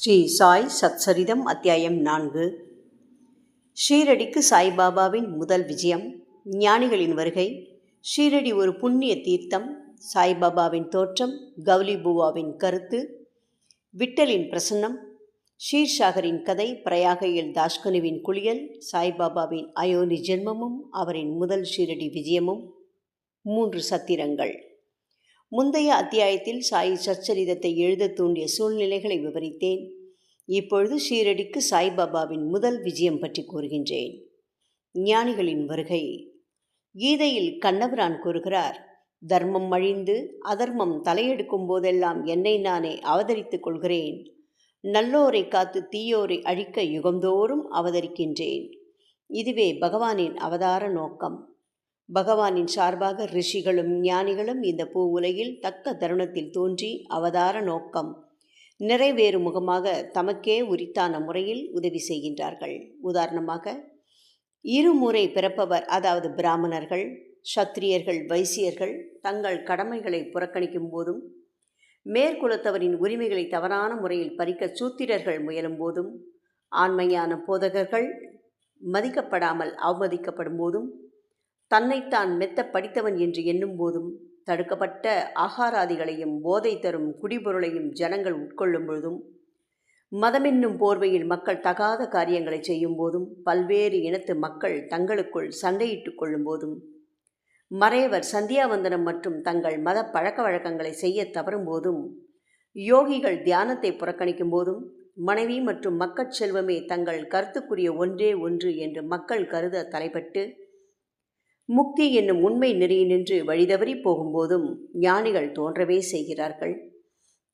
ஸ்ரீ சாய் சத்சரிதம் அத்தியாயம் நான்கு. ஷீரடிக்கு சாய்பாபாவின் முதல் விஜயம் ஞானிகளின் வருகை ஷீரடி ஒரு புண்ணிய தீர்த்தம் சாய்பாபாவின் தோற்றம் கௌலி பூவாவின் கருத்து விட்டலின் பிரசன்னம் ஷீர்ஷாகரின் கதை பிரயாகையில் தாஷ்கனுவின் குளியல் சாய்பாபாவின் அயோனி ஜென்மமும் அவரின் முதல் ஷீரடி விஜயமும் மூன்று சத்திரங்கள். முந்தைய அத்தியாயத்தில் சாய் சச்சரிதத்தை எழுத தூண்டிய சூழ்நிலைகளை விவரித்தேன். இப்பொழுது ஷீரடிக்கு சாய்பாபாவின் முதல் விஜயம் பற்றி கூறுகின்றேன். ஞானிகளின் வருகை. கீதையில் கண்ணபிரான் கூறுகிறார் தர்மம் அழிந்து அதர்மம் தலையெடுக்கும் போதெல்லாம் என்னை நானே அவதரித்துக் கொள்கிறேன். நல்லோரை காத்து தீயோரை அழிக்க யுகந்தோறும் அவதரிக்கின்றேன். இதுவே பகவானின் அவதார நோக்கம். பகவானின் சார்பாக ரிஷிகளும் ஞானிகளும் இந்த பூ உலகில் தக்க தருணத்தில் தோன்றி அவதார நோக்கம் நிறைவேறும் முகமாக தமக்கே உரித்தான முறையில் உதவி செய்கின்றார்கள். உதாரணமாக இருமுறை பிறப்பவர் அதாவது பிராமணர்கள் சத்திரியர்கள் வைசியர்கள் தங்கள் கடமைகளை புறக்கணிக்கும் போதும் மேற்குலத்தவரின் உரிமைகளை தவறான முறையில் பறிக்க சூத்திரர்கள் முயலும் போதும் ஆண்மையான போதகர்கள் மதிக்கப்படாமல் அவமதிக்கப்படும் போதும் தன்னைத்தான் மெத்த படித்தவன் என்று எண்ணும் போதும் தடுக்கப்பட்ட ஆகாராதிகளையும் போதை தரும் குடிபொருளையும் ஜனங்கள் உட்கொள்ளும் பொழுதும் மதமென்னும் போர்வையில் மக்கள் தகாத காரியங்களை செய்யும் போதும் பல்வேறு இனத்து மக்கள் தங்களுக்குள் சண்டையிட்டுக் கொள்ளும் போதும் மறையவர் சந்தியாவந்தனம் மற்றும் தங்கள் மத பழக்க வழக்கங்களை செய்ய தவறும் போதும் யோகிகள் தியானத்தை புறக்கணிக்கும் போதும் மனைவி மற்றும் மக்கட் செல்வமே தங்கள் கருத்துக்குரிய ஒன்றே ஒன்று என்று மக்கள் கருத தலைப்பட்டு முக்தி என்னும் உண்மை நெறியினின்று வழிதவறி போகும்போதும் ஞானிகள் தோன்றவே செய்கிறார்கள்.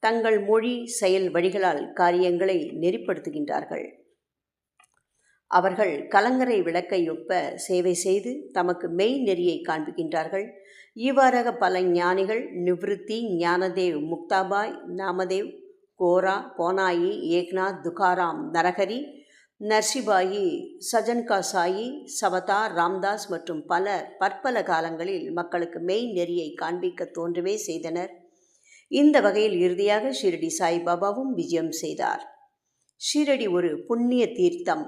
தங்கள் மொழி செயல் வழிகளால் காரியங்களை நெறிப்படுத்துகின்றார்கள். அவர்கள் கலங்கரை விளக்கை ஒப்ப சேவை செய்து தமக்கு மெய் நெறியை காண்பிக்கின்றார்கள். இவ்வாறாக பல ஞானிகள் நிவிருத்தி ஞானதேவ் முக்தாபாய் நாமதேவ் கோரா போனாயி ஏக்நாத் துகாராம் நரஹரி நர்சிபாயி சஜன்கா சாயி சவதா ராம்தாஸ் மற்றும் பலர் பற்பல காலங்களில் மக்களுக்கு மெய் நெறியை காண்பிக்க தோன்றவே செய்தனர். இந்த வகையில் இறுதியாக ஷீரடி சாய்பாபாவும் விஜயம் செய்தார். ஷீரடி ஒரு புண்ணிய தீர்த்தம்.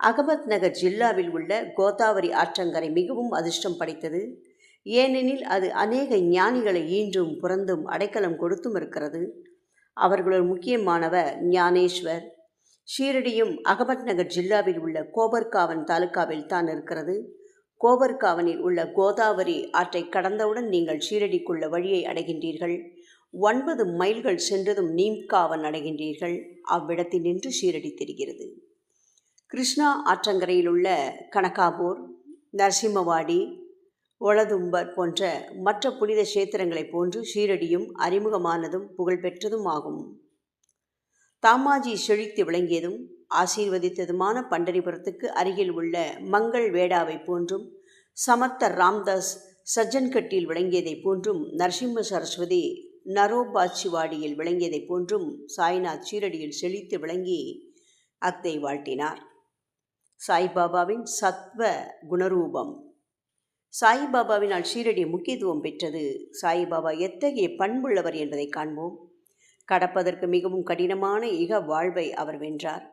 அகமத் நகர் ஜில்லாவில் உள்ள கோதாவரி ஆற்றங்கரை மிகவும் அதிர்ஷ்டம் படைத்தது. ஏனெனில் அது அநேக ஞானிகளை ஈன்றும் புறந்தும் அடைக்கலம் கொடுத்தும் இருக்கிறது. அவர்களுள் முக்கியமானவர் ஞானேஸ்வர். ஷீரடியும் அகமத் நகர் ஜில்லாவில் உள்ள கோபர்காவன் தாலுக்காவில் தான் இருக்கிறது. கோபர்காவனில் உள்ள கோதாவரி ஆற்றை கடந்தவுடன் நீங்கள் ஷீரடிக்குள்ள வழியை அடைகின்றீர்கள். ஒன்பது மைல்கள் சென்றதும் நீம்காவன் அடைகின்றீர்கள். அவ்விடத்தில் நின்று ஷீரடி தெரிகிறது. கிருஷ்ணா ஆற்றங்கரையில் உள்ள கனகாபூர் நரசிம்மவாடி ஒளதும்பர் போன்ற மற்ற புனித கஷேத்திரங்களைப் போன்று ஷீரடியும் அறிமுகமானதும் புகழ்பெற்றதும் ஆகும். தாமாஜி செழித்து விளங்கியதும் ஆசீர்வதித்ததுமான பண்டரிபுரத்துக்கு அருகில் உள்ள மங்கள் வேடாவை போன்றும் சமர்த்த ராம்தாஸ் சஜ்ஜன்கட்டில் விளங்கியதைப் போன்றும் நரசிம்ம சரஸ்வதி நரோபாச்சிவாடியில் விளங்கியதைப் போன்றும் சாய்நாத் சீரடியில் செழித்து விளங்கி அத்தை வாழ்த்தினார். சாய்பாபாவின் சத்வ குணரூபம். சாய்பாபாவினால் ஷீரடி முக்கியத்துவம் பெற்றது. சாய்பாபா எத்தகைய பண்புள்ளவர் என்பதை காண்போம். கடப்பதற்கு மிகவும் கடினமான இக வாழ்வை அவர் வென்றார்.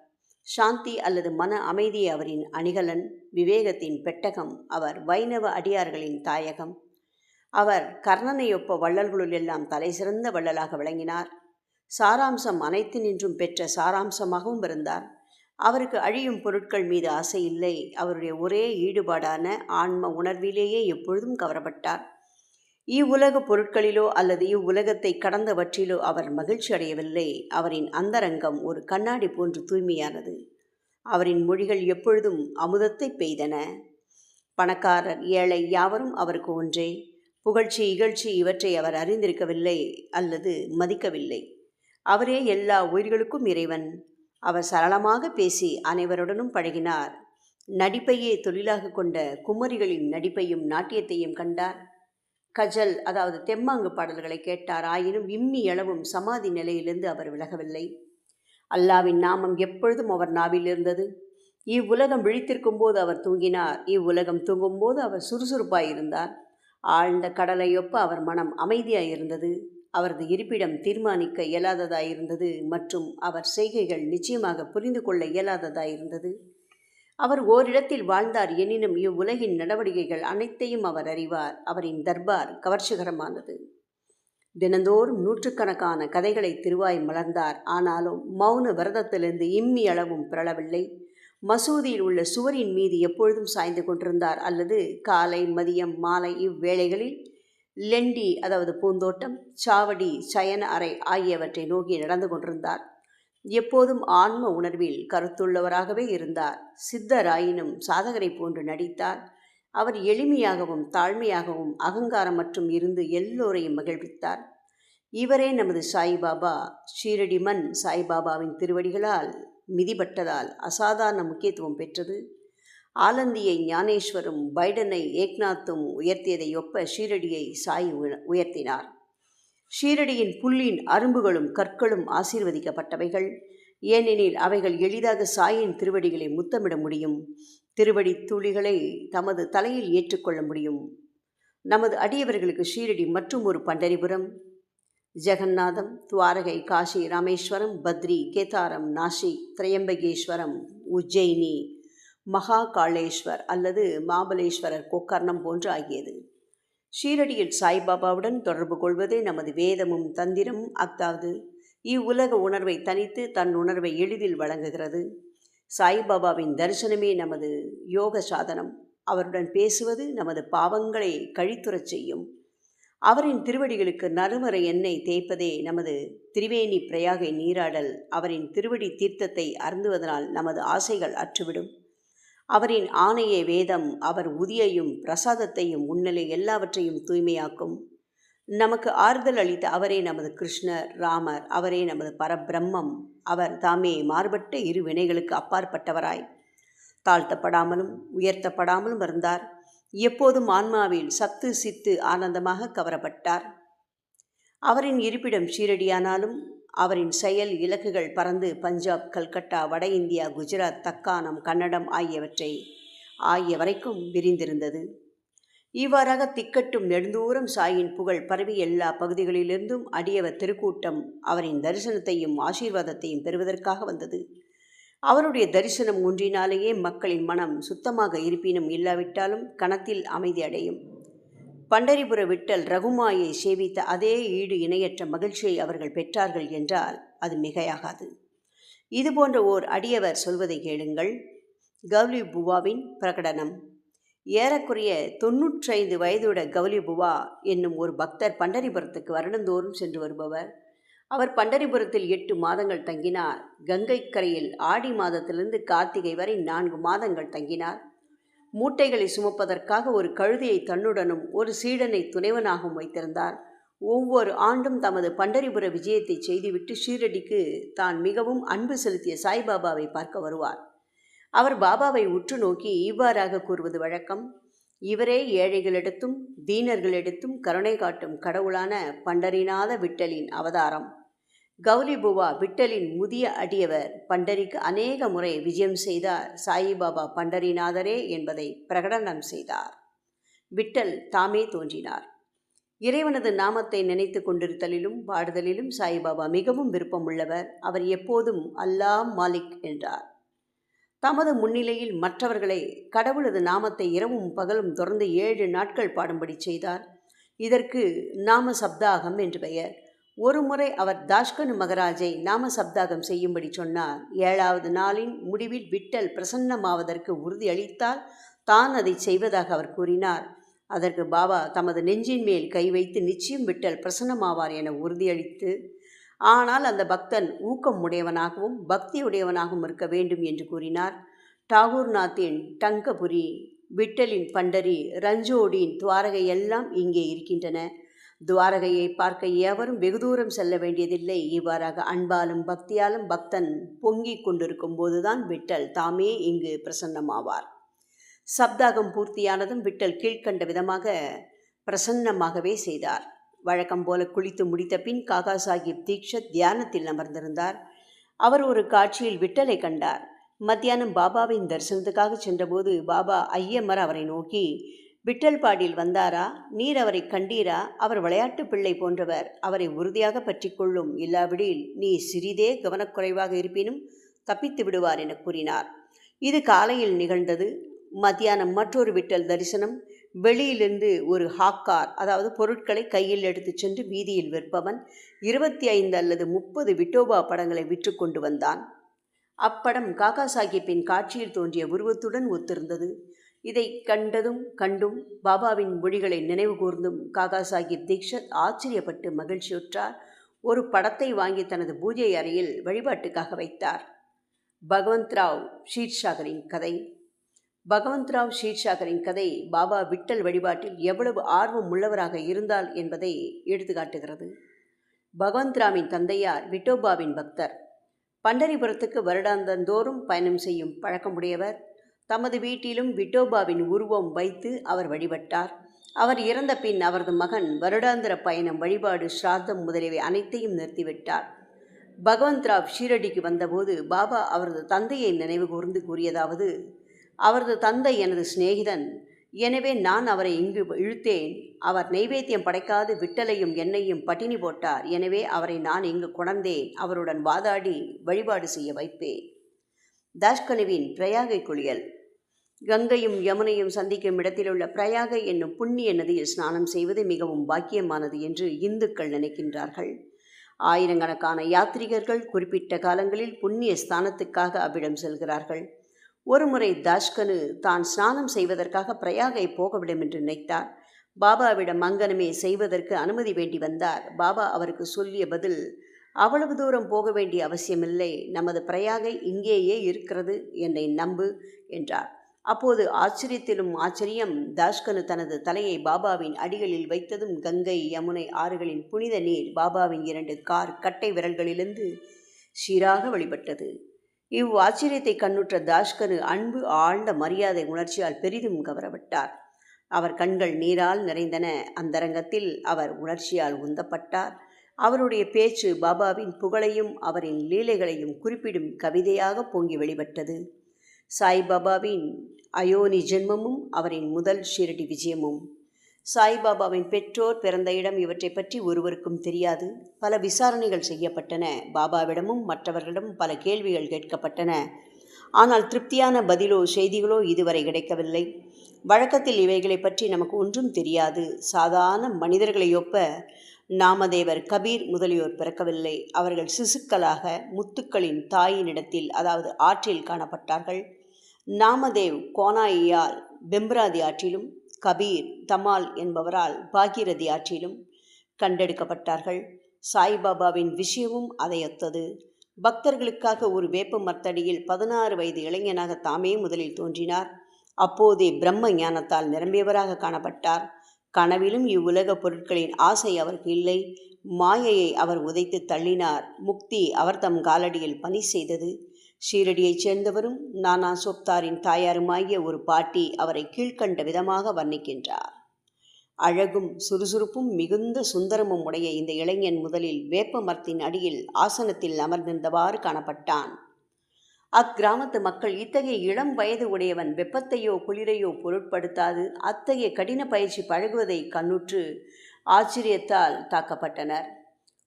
சாந்தி அல்லது மன அமைதி அவரின் அணிகலன் விவேகத்தின் பெட்டகம் அவர் வைணவ அடியார்களின் தாயகம். அவர் கர்ணனையொப்ப வள்ளல்களுள் எல்லாம் தலை சிறந்த வள்ளலாக விளங்கினார். சாராம்சம் அனைத்து நின்றும் பெற்ற சாராம்சமாகவும் இருந்தார். அவருக்கு அழியும் பொருட்கள் மீது ஆசை இல்லை. அவருடைய ஒரே ஈடுபாடான ஆன்ம உணர்விலேயே எப்பொழுதும் கவரப்பட்டார். இவ்வுலக பொருட்களிலோ அல்லது இவ்வுலகத்தை கடந்தவற்றிலோ அவர் மகிழ்ச்சி அடையவில்லை அவரின் அந்தரங்கம் ஒரு கண்ணாடி போன்று தூய்மையானது. அவரின் மொழிகள் எப்பொழுதும் அமுதத்தை பெய்தன. பணக்காரர் ஏழை யாவரும் அவருக்கு ஒன்றே. புகழ்ச்சி இகழ்ச்சி இவற்றை அவர் அறிந்திருக்கவில்லை அல்லது மதிக்கவில்லை. அவரே எல்லா உயிர்களுக்கும் இறைவன். அவர் சரளமாக பேசி அனைவருடனும் பழகினார். நடிப்பையே தொழிலாக கொண்ட குமரிகளின் நடிப்பையும் நாட்டியத்தையும் கண்டார். கஜல் அதாவது தெம்மாங்கு பாடல்களை கேட்டார். ஆயினும் இம்மி அளவும் சமாதி நிலையிலிருந்து அவர் விலகவில்லை. அல்லாவின் நாமம் எப்பொழுதும் அவர் நாவில் இருந்தது. இவ்வுலகம் விழித்திருக்கும் போது அவர் தூங்கினார். இவ்வுலகம் தூங்கும்போது அவர் சுறுசுறுப்பாய் இருந்தார். ஆழ்ந்த கடலையொப்ப அவர் மனம் அமைதியாய் இருந்தது. அவரது இருப்பிடம் தீர்மானிக்க இயலாததாயிருந்தது மற்றும் அவர் செய்கைகள் நிச்சயமாக புரிந்து கொள்ள இயலாததாயிருந்தது அவர் ஓரிடத்தில் வாழ்ந்தார் எனினும் இவ்வுலகின் நடவடிக்கைகள் அனைத்தையும் அவர் அறிவார். அவரின் தர்பார் கவர்ச்சிகரமானது. தினந்தோறும் நூற்றுக்கணக்கான கதைகளை திருவாய் மலர்ந்தார். ஆனாலும் மௌன விரதத்திலிருந்து இம்மி அளவும் பிறளவில்லை. மசூதியில் உள்ள சுவரின் மீது எப்பொழுதும் சாய்ந்து கொண்டிருந்தார். அல்லது காலை மதியம் மாலை இவ்வேளைகளில் லெண்டி அதாவது பூந்தோட்டம் சாவடி சயன அறை ஆகியவற்றை நோக்கி நடந்து கொண்டிருந்தார். எப்போதும் ஆன்ம உணர்வில் கருத்துள்ளவராகவே இருந்தார். சித்தராயினும் சாதகரை போன்று நடித்தார். அவர் எளிமையாகவும் தாழ்மையாகவும் அகங்காரம் மற்றும் இருந்து எல்லோரையும் மகிழ்வித்தார். இவரே நமது சாய்பாபா. ஷீரடிமன் சாய்பாபாவின் திருவடிகளால் மிதிபட்டதால் அசாதாரண முக்கியத்துவம் பெற்றது. ஆலந்தியை ஞானேஸ்வரும் பைடனை ஏக்நாத்தும் உயர்த்தியதை ஒப்ப ஷீரடியை சாய் உயர்த்தினார். ஷீரடியின் புல்லின் அரும்புகளும் கற்களும் ஆசீர்வதிக்கப்பட்டவைகள். ஏனெனில் அவைகள் எளிதாக சாயின் திருவடிகளை முத்தமிட முடியும். திருவடி துளிகளை தமது தலையில் ஏற்றுக்கொள்ள முடியும். நமது அடியவர்களுக்கு ஷீரடி மற்றும் ஒரு பண்டரிபுரம். ஜெகநாதம் துவாரகை காஷி ராமேஸ்வரம் பத்ரி கேதாரம் நாசி திரையம்பகேஸ்வரம் உஜ்ஜயினி மகாகாளேஸ்வர் அல்லது மாபலேஸ்வரர் கோக்கர்ணம் போன்று ஆகியது. ஷீரடியில் சாய்பாபாவுடன் தொடர்பு கொள்வதே நமது வேதமும் தந்திரமும் அத்தாவது இவ்வுலக உணர்வை தனித்து தன் உணர்வை எளிதில் வழங்குகிறது. சாய்பாபாவின் தரிசனமே நமது யோக சாதனம். அவருடன் பேசுவது நமது பாவங்களை கழித்துறச் செய்யும். அவரின் திருவடிகளுக்கு நறுமறை எண்ணெய் தேய்ப்பதே நமது திரிவேணி பிரயாகை நீராடல். அவரின் திருவடி தீர்த்தத்தை அருந்துவதனால் நமது ஆசைகள் அற்றுவிடும். அவரின் ஆணைய வேதம் அவர் உதியையும் பிரசாதத்தையும் முன்னிலை எல்லாவற்றையும் தூய்மையாக்கும். நமக்கு ஆறுதல் அளித்த அவரே நமது கிருஷ்ணர் ராமர் அவரே நமது பரபிரம்மம். அவர் தாமே மாறுபட்ட இரு வினைகளுக்கு அப்பாற்பட்டவராய். தாழ்த்தப்படாமலும் உயர்த்தப்படாமலும் இருந்தார். எப்போதும் ஆன்மாவில் சத்து சித்து ஆனந்தமாக கவரப்பட்டார். அவரின் இருப்பிடம் ஷீரடியானாலும் அவரின் செயல் இலக்குகள் பறந்து பஞ்சாப் கல்கட்டா வட இந்தியா குஜராத் தக்கானம் கன்னடம் ஆகியவற்றை ஆகிய வரைக்கும் விரிந்திருந்தது. இவ்வாறாக திக்கட்டும் நெடுந்தூரம் சாயின் புகழ் பரவி எல்லா பகுதிகளிலிருந்தும் அடியவர் திருக்கூட்டம் அவரின் தரிசனத்தையும் ஆசீர்வாதத்தையும் பெறுவதற்காக வந்தது. அவருடைய தரிசனம் ஒன்றினாலேயே மக்களின் மனம் சுத்தமாக இருப்பினும் இல்லாவிட்டாலும் கணத்தில் அமைதி அடையும். பண்டரிபுர விட்டல் ரகுமாயை சேவித்த அதே ஈடு இணையற்ற மகிழ்ச்சியை அவர்கள் பெற்றார்கள் என்றால் அது மிகையாகாது. இதுபோன்ற ஓர் அடியவர் சொல்வதை கேளுங்கள். கௌலி புவாவின் பிரகடனம். ஏறக்குறைய தொன்னூற்றைந்து வயதுட கௌலி புவா என்னும் ஒரு பக்தர் பண்டரிபுரத்துக்கு வருடந்தோறும் சென்று வருபவர். அவர் பண்டரிபுரத்தில் எட்டு மாதங்கள் தங்கினார். கங்கைக்கரையில் ஆடி மாதத்திலிருந்து கார்த்திகை வரை நான்கு மாதங்கள் தங்கினார். மூட்டைகளை சுமப்பதற்காக ஒரு கழுதையை தன்னுடனும் ஒரு சீடனை துணைவனாகவும் வைத்திருந்தார். ஒவ்வொரு ஆண்டும் தமது பண்டரிபுர விஜயத்தை செய்துவிட்டு ஷீரடிக்கு தான் மிகவும் அன்பு செலுத்திய சாய்பாபாவை பார்க்க வருவார். அவர் பாபாவை உற்று நோக்கி இவ்வாறாக கூறுவது வழக்கம். இவரே ஏழைகளிடத்தும் தீனர்களிடத்தும் கருணை காட்டும் கடவுளான பண்டரிநாத விட்டலின் அவதாரம். கௌரிபுவா விட்டலின் முதிய அடியவர் பண்டரிக்கு அநேக முறை விஜயம் செய்தார். சாயிபாபா பண்டரிநாதரே என்பதை பிரகடனம் செய்தார். விட்டல் தாமே தோன்றினார். இறைவனது நாமத்தை நினைத்து கொண்டிருத்தலிலும் பாடுதலிலும் சாய்பாபா மிகவும் விருப்பமுள்ளவர். அவர் எப்போதும் அல்லாஹ் மாலிக் என்றார். தமது முன்னிலையில் மற்றவர்களை கடவுளது நாமத்தை இரவும் பகலும் தொடர்ந்து ஏழு நாட்கள் பாடும்படி செய்தார். இதற்கு நாம சப்தாகம் என்று பெயர். ஒருமுறை அவர் தாஷ்கனு மகராஜை நாம சப்தாகம் செய்யும்படி சொன்னார். ஏழாவது நாளின் முடிவில் விட்டல் பிரசன்னமாவதற்கு உறுதியளித்தால் தான் அதை செய்வதாக அவர் கூறினார். அதற்கு பாபா தமது நெஞ்சின் மேல் கை வைத்து நிச்சயம் விட்டல் பிரசன்னமாவார் என உறுதியளித்து ஆனால் அந்த பக்தன் ஊக்கம் உடையவனாகவும் பக்தியுடையவனாகவும் இருக்க வேண்டும் என்று கூறினார். டாகூர்நாத்தின் டங்கபுரி விட்டலின் பண்டரி ரஞ்சோடின் துவாரகை எல்லாம் இங்கே இருக்கின்றன. துவாரகையை பார்க்க எவரும் வெகு தூரம் செல்ல வேண்டியதில்லை. இவ்வாறாக அன்பாலும் பக்தியாலும் பக்தன் பொங்கிக் கொண்டிருக்கும் போதுதான் விட்டல் தாமே இங்கு பிரசன்னமாவார். சப்தாகம் பூர்த்தியானதும் விட்டல் கீழ்கண்ட விதமாக பிரசன்னமாகவே செய்தார். வழக்கம் போல குளித்து முடித்த பின் காகா சாஹிப் தீக்ஷத் தியானத்தில் அமர்ந்திருந்தார். அவர் ஒரு காட்சியில் விட்டலை கண்டார். மத்தியானம் பாபாவின் தரிசனத்துக்காக சென்றபோது பாபா ஐயமர் அவரை நோக்கி விட்டல்பாடியில் வந்தாரா? நீர் அவரை கண்டீரா? அவர் விளையாட்டு பிள்ளை போன்றவர். அவரை உறுதியாக பற்றி கொள்ளும் இல்லாவிடில் நீ சிறிதே கவனக்குறைவாக இருப்பினும் தப்பித்து விடுவார் என கூறினார். இது காலையில் நிகழ்ந்தது. மத்தியானம் மற்றொரு விட்டல் தரிசனம். வெளியிலிருந்து ஒரு ஹாக்கார் அதாவது பொருட்களை கையில் எடுத்துச் சென்று வீதியில் விற்பவன் இருபத்தி ஐந்து அல்லது முப்பது விட்டோபா படங்களை விற்று கொண்டு வந்தான். அப்படம் காக்கா சாஹிப்பின் காட்சியில் தோன்றிய உருவத்துடன் ஒத்திருந்தது. இதை கண்டதும் கண்டும் பாபாவின் மொழிகளை நினைவு கூர்ந்தும் காகா சாஹிப் தீக்ஷத் ஆச்சரியப்பட்டு மகிழ்ச்சியுற்றார். ஒரு படத்தை வாங்கி தனது பூஜை அறையில் வழிபாட்டுக்காக வைத்தார். பகவந்த்ராவ் ஷீர்ஷாகரின் கதை. பகவந்த்ராவ் ஷீர்ஷாகரின் கதை பாபா விட்டல் வழிபாட்டில் எவ்வளவு ஆர்வம் உள்ளவராக இருந்தால் என்பதை எடுத்துக்காட்டுகிறது. பகவந்த்ராவின் தந்தையார் விட்டோபாவின் பக்தர். பண்டரிபுரத்துக்கு வருடாந்தந்தோறும் பயணம் செய்யும் பழக்கமுடையவர். தமது வீட்டிலும் விட்டோபாவின் உருவம் வைத்து அவர் வழிபட்டார். அவர் இறந்த பின் அவரது மகன் வருடாந்திர பயணம் வழிபாடு ஸ்ராத்தம் முதலியவை அனைத்தையும் நிறுத்திவிட்டார். பகவந்த்ராவ் ஷீரடிக்கு வந்தபோது பாபா அவரது தந்தையை நினைவு கூர்ந்து கூறியதாவது அவரது தந்தை எனது சிநேகிதன். எனவே நான் அவரை இங்கு இழுத்தேன். அவர் நைவேத்தியம் படைக்காது விட்டலையும் என்னையும் பட்டினி போட்டார். எனவே அவரை நான் இங்கு கொணர்ந்தேன். அவருடன் வாதாடி வழிபாடு செய்ய வைப்பேன். தாஷ்கனுவின் பிரயாகை குளியல். கங்கையும் யமுனையும் சந்திக்கும் இடத்திலுள்ள பிரயாகை என்னும் புண்ணிய நதியில் ஸ்நானம் செய்வது மிகவும் பாக்கியமானது என்று இந்துக்கள் நினைக்கின்றார்கள். ஆயிரக்கணக்கான யாத்ரிகர்கள் குறிப்பிட்ட காலங்களில் புண்ணிய ஸ்தானத்துக்காக அவ்விடம் செல்கிறார்கள். ஒருமுறை தாஷ்கனு தான் ஸ்நானம் செய்வதற்காக பிரயாகை போகவிடும் என்று நினைத்தார். பாபாவிடம் அங்கனமே செய்வதற்கு அனுமதி வேண்டி வந்தார். பாபா அவருக்கு சொல்லிய பதில் அவ்வளவு தூரம் போக வேண்டிய அவசியமில்லை. நமது பிரயாகை இங்கேயே இருக்கிறது என்னை நம்பு என்றார். அப்போது ஆச்சரியத்திலும் ஆச்சரியம் தாஷ்கனு தனது தலையை பாபாவின் அடிகளில் வைத்ததும் கங்கை யமுனை ஆறுகளின் புனித நீர் பாபாவின் இரண்டு கார் கட்டை விரல்களிலிருந்து சீராக வெளிப்பட்டது. இவ் ஆச்சரியத்தை கண்ணுற்ற தாஷ்கனு அன்பு ஆழ்ந்த மரியாதை உணர்ச்சியால் பெரிதும் கவரப்பட்டார். அவர் கண்கள் நீரால் நிறைந்தன. அந்தரங்கத்தில் அவர் உணர்ச்சியால் உந்தப்பட்டார். அவருடைய பேச்சு பாபாவின் புகழையும் அவரின் லீலைகளையும் குறிப்பிடும் கவிதையாக பொங்கி வெளிப்பட்டது. சாய்பாபாவின் அயோனி ஜென்மமும் அவரின் முதல் ஷீரடி விஜயமும். சாய்பாபாவின் பெற்றோர் பிறந்த இடம் இவற்றை பற்றி ஒருவருக்கும் தெரியாது. பல விசாரணைகள் செய்யப்பட்டன. பாபாவிடமும் மற்றவர்களிடமும் பல கேள்விகள் கேட்கப்பட்டன. ஆனால் திருப்தியான பதிலோ செய்திகளோ இதுவரை கிடைக்கவில்லை. வழக்கத்தில் இவைகளை பற்றி நமக்கு ஒன்றும் தெரியாது. சாதாரண மனிதர்களை ஒப்ப நாமதேவர் கபீர் முதலியோர் பிறக்கவில்லை. அவர்கள் சிசுக்களாக முத்துக்களின் தாயினிடத்தில் அதாவது ஆற்றில் காணப்பட்டார்கள். நாமதேவ் கோனாயியால் பெம்ராதி ஆற்றிலும் கபீர் தமால் என்பவரால் பாகீரதி ஆற்றிலும் கண்டெடுக்கப்பட்டார்கள். சாய்பாபாவின் விஷயமும் அதையொத்தது. பக்தர்களுக்காக ஒரு வேப்ப மர்த்தடியில் பதினாறு வயது இளைஞனாக தாமே முதலில் தோன்றினார். அப்போதே பிரம்ம ஞானத்தால் நிரம்பியவராக காணப்பட்டார். கனவிலும் இவ்வுலக பொருட்களின் ஆசை அவருக்கு இல்லை. மாயையை அவர் உதைத்து தள்ளினார். முக்தி அவர் தம் காலடியில் பணி செய்தது. ஷீரடியைச் சேர்ந்தவரும் நானா சோப்தாரின் தாயாருமாகிய ஒரு பாட்டி அவரை கீழ்கண்ட விதமாக வர்ணிக்கின்றார். அழகும் சுறுசுறுப்பும் மிகுந்த சுந்தரமும் உடைய இந்த இளைஞன் முதலில் வேப்ப மரத்தின் அடியில் ஆசனத்தில் அமர்ந்திருந்தவாறு காணப்பட்டான். அக்கிராமத்து மக்கள் இத்தகைய இளம் வயது உடையவன் வெப்பத்தையோ குளிரையோ பொருட்படுத்தாது அத்தகைய கடின பயிற்சி பழகுவதை கண்ணுற்று ஆச்சரியத்தால் தாக்கப்பட்டனர்.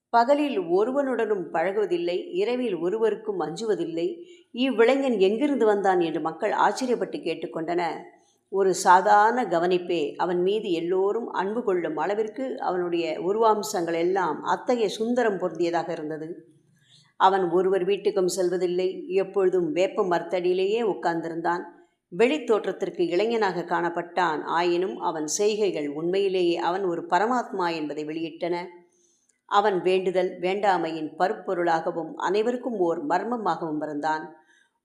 பகலில் ஒருவனுடனும் பழகுவதில்லை இரவில் ஒருவருக்கும் அஞ்சுவதில்லை. இவ்விளைஞன் எங்கிருந்து வந்தான் என்று மக்கள் ஆச்சரியப்பட்டு கேட்டுக்கொண்டனர். ஒரு சாதாரண கவனிப்பே அவன் மீது எல்லோரும் அன்பு கொள்ளும் அளவிற்கு அவனுடைய உருவாம்சங்கள் எல்லாம் அத்தகைய சுந்தரம் பொருந்தியதாக இருந்தது. அவன் ஒருவர் வீட்டுக்கும் செல்வதில்லை. எப்பொழுதும் வேப்ப மரத்தடியிலேயே உட்கார்ந்திருந்தான். வெளித்தோற்றத்திற்கு இளைஞனாக காணப்பட்டான். ஆயினும் அவன் செய்கைகள் உண்மையிலேயே அவன் ஒரு பரமாத்மா என்பதை வெளியிட்டன. அவன் வேண்டுதல் வேண்டாமையின் பருப்பொருளாகவும் அனைவருக்கும் ஓர் மர்மமாகவும் இருந்தான்.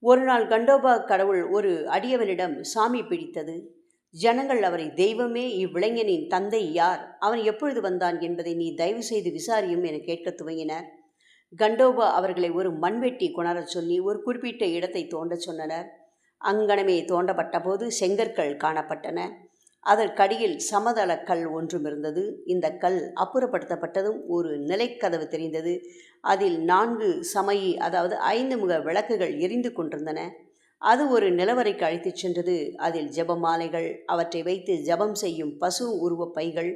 ஒரு நாள் கண்டோபா கடவுள் ஒரு அடியவனிடம் சாமி பிடித்தது. ஜனங்கள் அவரை தெய்வமே இவ்விளைஞனின் தந்தை யார்? அவன் எப்பொழுது வந்தான் என்பதை நீ தயவு செய்து விசாரியும் என கேட்கத் துவங்கினர். கண்டோபா அவர்களை ஒரு மண்வெட்டி கொணரச் சொல்லி ஒரு குறிப்பிட்ட இடத்தை தோண்டச் சொன்னனர். அங்கனமே தோண்டப்பட்ட போது செங்கற்கள் காணப்பட்டன. அதற்கடியில் சமதள கல் ஒன்றும் இருந்தது. இந்த கல் அப்புறப்படுத்தப்பட்டதும் ஒரு நிலைக்கதவு தெரிந்தது. அதில் நான்கு சமயி அதாவது ஐந்து முக விளக்குகள் எரிந்து கொண்டிருந்தன. அது ஒரு நிலவரைக்கு அழைத்துச் சென்றது. அதில் ஜெபமாலைகள் அவற்றை வைத்து ஜெபம் செய்யும் பசு உருவப் பைகள்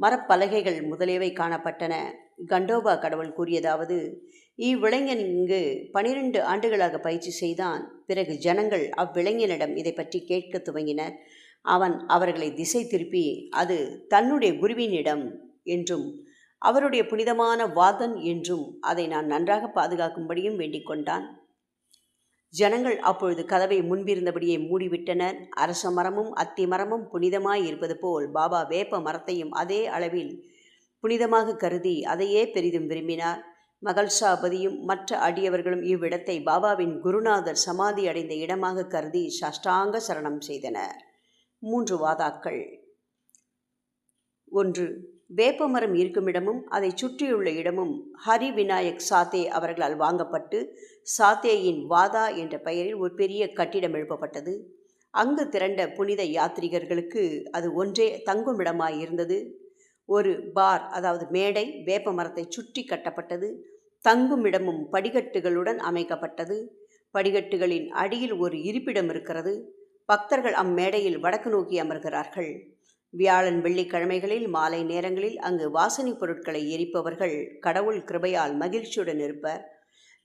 மரப்பலகைகள் முதலியவை காணப்பட்டன. கண்டோபா கடவுள் கூறியதாவது இவ்விளைஞன் இங்கு பனிரெண்டு ஆண்டுகளாக பயிற்சி செய்தான் பிறகு ஜனங்கள் அவ்விளைஞனிடம் இதை பற்றி கேட்க துவங்கினர். அவன் அவர்களை திசை திருப்பி அது தன்னுடைய குருவினிடம் என்றும் அவருடைய புனிதமான வாதன் என்றும் அதை நான் நன்றாக பாதுகாக்கும்படியும் வேண்டிக் கொண்டான். ஜனங்கள் அப்பொழுது கதவை முன்பிருந்தபடியே மூடிவிட்டனர். அரச மரமும் அத்தி மரமும் புனிதமாய் இருப்பது போல் பாபா வேப்ப மரத்தையும் அதே அளவில் புனிதமாக கருதி அதையே பெரிதும் விரும்பினார். மகள்ஷாபதியும் மற்ற அடியவர்களும் இவ்விடத்தை பாபாவின் குருநாதர் சமாதி அடைந்த இடமாக கருதி சஷ்டாங்க சரணம் செய்தனர். மூன்று வாதாக்கள். ஒன்று வேப்பமரம் இருக்கும் இடமும் அதை சுற்றியுள்ள இடமும் ஹரி விநாயக் சாத்தே அவர்களால் வாங்கப்பட்டு சாத்தேயின் வாதா என்ற பெயரில் ஒரு பெரிய கட்டிடம் எழுப்பப்பட்டது. அங்கு திரண்ட புனித யாத்ரிகர்களுக்கு அது ஒன்றே தங்குமிடமாய் இருந்தது ஒரு பார் அதாவது மேடை வேப்ப மரத்தை சுற்றி கட்டப்பட்டது. தங்குமிடமும் படிக்கட்டுகளுடன் அமைக்கப்பட்டது. படிக்கட்டுகளின் அடியில் ஒரு இருப்பிடம் இருக்கிறது. பக்தர்கள் அம்மேடையில் வடக்கு நோக்கி அமர்கிறார்கள். வியாழன் வெள்ளிக்கிழமைகளில் மாலை நேரங்களில் அங்கு வாசனை பொருட்களை எரிப்பவர்கள் கடவுள் கிருபையால் மகிழ்ச்சியுடன் இருப்பர்.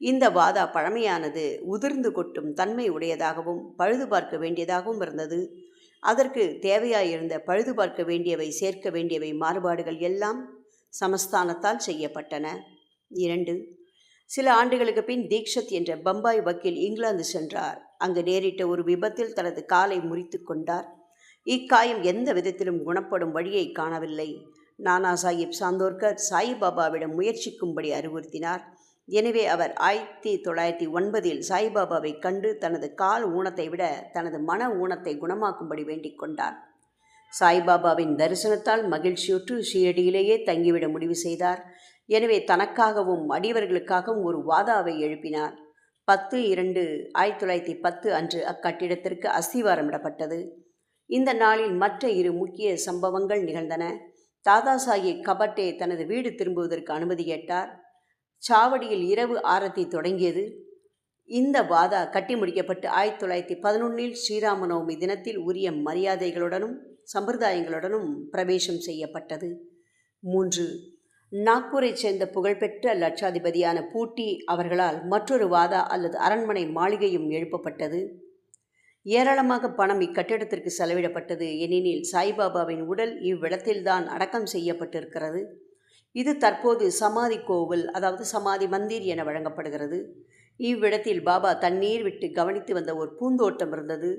இந்த வாதா பழமையானது உதிர்ந்து கொட்டும் தன்மை உடையதாகவும் பழுது பார்க்க வேண்டியதாகவும் இருந்தது. அதற்கு தேவையாயிருந்த பழுது பார்க்க வேண்டியவை சேர்க்க வேண்டியவை மாறுபாடுகள் எல்லாம் சமஸ்தானத்தால் செய்யப்பட்டன. இரண்டு சில ஆண்டுகளுக்கு பின் தீக்ஷத் என்ற பம்பாய் வக்கீல் இங்கிலாந்து சென்றார். அங்கு நேரிட்ட ஒரு விபத்தில் தனது காலை முறித்து கொண்டார். இக்காயம் எந்த விதத்திலும் குணப்படும் வழியை காணவில்லை. நானா சாஹிப் சாந்தோர்கர் சாயிபாபாவிடம் முயற்சிக்கும்படி அறிவுறுத்தினார். எனவே அவர் ஆயிரத்தி தொள்ளாயிரத்தி ஒன்பதில் சாய்பாபாவை கண்டு தனது கால் ஊனத்தை விட தனது மன ஊனத்தை குணமாக்கும்படி வேண்டிக் கொண்டார். சாய்பாபாவின் தரிசனத்தால் மகிழ்ச்சியுற்று ஷீரடியிலேயே தங்கிவிட முடிவு செய்தார். எனவே தனக்காகவும் அடியவர்களுக்காகவும் ஒரு வாதாவை எழுப்பினார். பத்து இரண்டு ஆயிரத்தி தொள்ளாயிரத்தி பத்து அன்று அக்கட்டிடத்திற்கு அஸ்திவாரமிடப்பட்டது. இந்த நாளில் மற்ற இரு முக்கிய சம்பவங்கள் நிகழ்ந்தன. தாதா சாஹிப் கபட்டே தனது வீடு திரும்புவதற்கு அனுமதி கேட்டார். சாவடியில் இரவு ஆரத்தி தொடங்கியது. இந்த வாதா கட்டி முடிக்கப்பட்டு ஆயிரத்தி தொள்ளாயிரத்தி பதினொன்றில் ஸ்ரீராமநவமி தினத்தில் உரிய மரியாதைகளுடனும் சம்பிரதாயங்களுடனும் பிரவேசம் செய்யப்பட்டது. மூன்று நாக்பூரைச் சேர்ந்த புகழ்பெற்ற லட்சாதிபதியான பூட்டி அவர்களால் மற்றொரு வாதா அல்லது அரண்மனை மாளிகையும் எழுப்பப்பட்டது. ஏராளமாக பணம் இக்கட்டிடத்திற்கு செலவிடப்பட்டது. எனினில் சாய்பாபாவின் உடல் இவ்விடத்தில்தான் அடக்கம் செய்யப்பட்டிருக்கிறது. இது தற்போது சமாதி கோவில் அதாவது சமாதி மந்திர் என வழங்கப்படுகிறது. இவ்விடத்தில் பாபா தண்ணீர் விட்டு கவனித்து வந்த ஒரு பூந்தோட்டம் இருந்தது.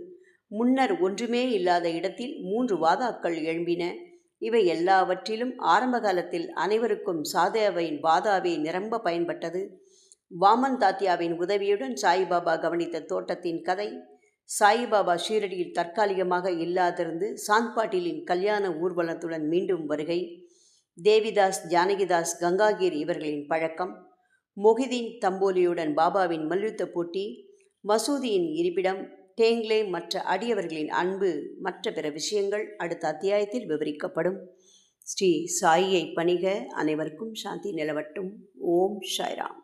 முன்னர் ஒன்றுமே இல்லாத இடத்தில் மூன்று வாதாக்கள் எழும்பின. இவை எல்லாவற்றிலும் ஆரம்ப காலத்தில் அனைவருக்கும் சாதேவையின் வாதாவே நிரம்ப பயன்பட்டது. வாமன் தாத்தியாவின் உதவியுடன் சாய்பாபா கவனித்த தோட்டத்தின் கதை சாய்பாபா ஷீரடியில் தற்காலிகமாக இல்லாதிருந்து சாந்த்பாட்டிலின் கல்யாண ஊர்வலத்துடன் மீண்டும் வருகை. தேவிதாஸ் ஜானகிதாஸ் கங்காகீர் இவர்களின் பழக்கம். மொஹிதீன் தம்போலியுடன் பாபாவின் மல்யுத்த போட்டி மசூதியின் இருப்பிடம் டேங்லே மற்ற அடியவர்களின் அன்பு மற்ற பிற விஷயங்கள் அடுத்த அத்தியாயத்தில் விவரிக்கப்படும். ஸ்ரீ சாயியை பணிக அனைவருக்கும் சாந்தி நிலவட்டும். ஓம் சாய்ராம்.